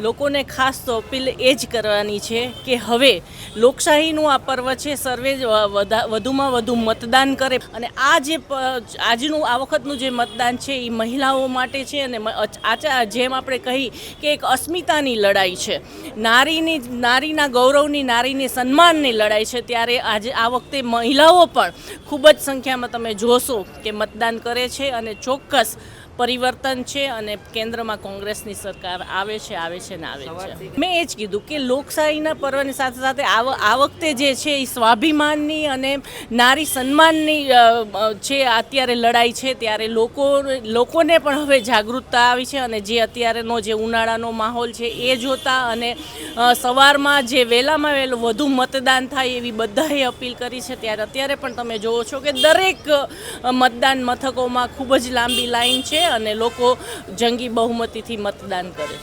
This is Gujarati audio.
લોકોને ખાસ તો અપીલ એ જ કરવાની છે કે હવે લોકશાહીનું આ પર્વ છે, સર્વે વધુમાં વધુ મતદાન કરે. અને આ જે આજનું, આ વખતનું જે મતદાન છે એ મહિલાઓ માટે છે અને આચા, જેમ આપણે કહી કે એક અસ્મિતાની લડાઈ છે. નારીની, નારીના ગૌરવની, નારીની સન્માનની લડાઈ છે. ત્યારે આજે, આ વખતે મહિલાઓ પણ ખૂબ જ સંખ્યામાં તમે જોશો કે મતદાન કરે છે અને ચોક્કસ પરિવર્તન છે અને કેન્દ્રમાં કોંગ્રેસની સરકાર આવે છે આવે છે ને આવે છે. મેં એ જ કીધું કે લોકશાહીના પર્વની સાથે સાથે આ વખતે જે છે એ સ્વાભિમાનની અને નારી સન્માનની છે અત્યારે લડાઈ છે ત્યારે લોકો, લોકોને પણ હવે જાગૃતતા આવી છે અને જે અત્યારેનો જે ઉનાળાનો માહોલ છે એ જોતા અને સવારમાં જે વહેલામાં વહેલું વધુ મતદાન થાય એવી બધાએ અપીલ કરી છે. ત્યારે અત્યારે પણ તમે જોવો છો કે દરેક મતદાન મથકોમાં ખૂબ જ લાંબી લાઈન છે અને લોકો જંગી બહુમતીથી મતદાન કરે.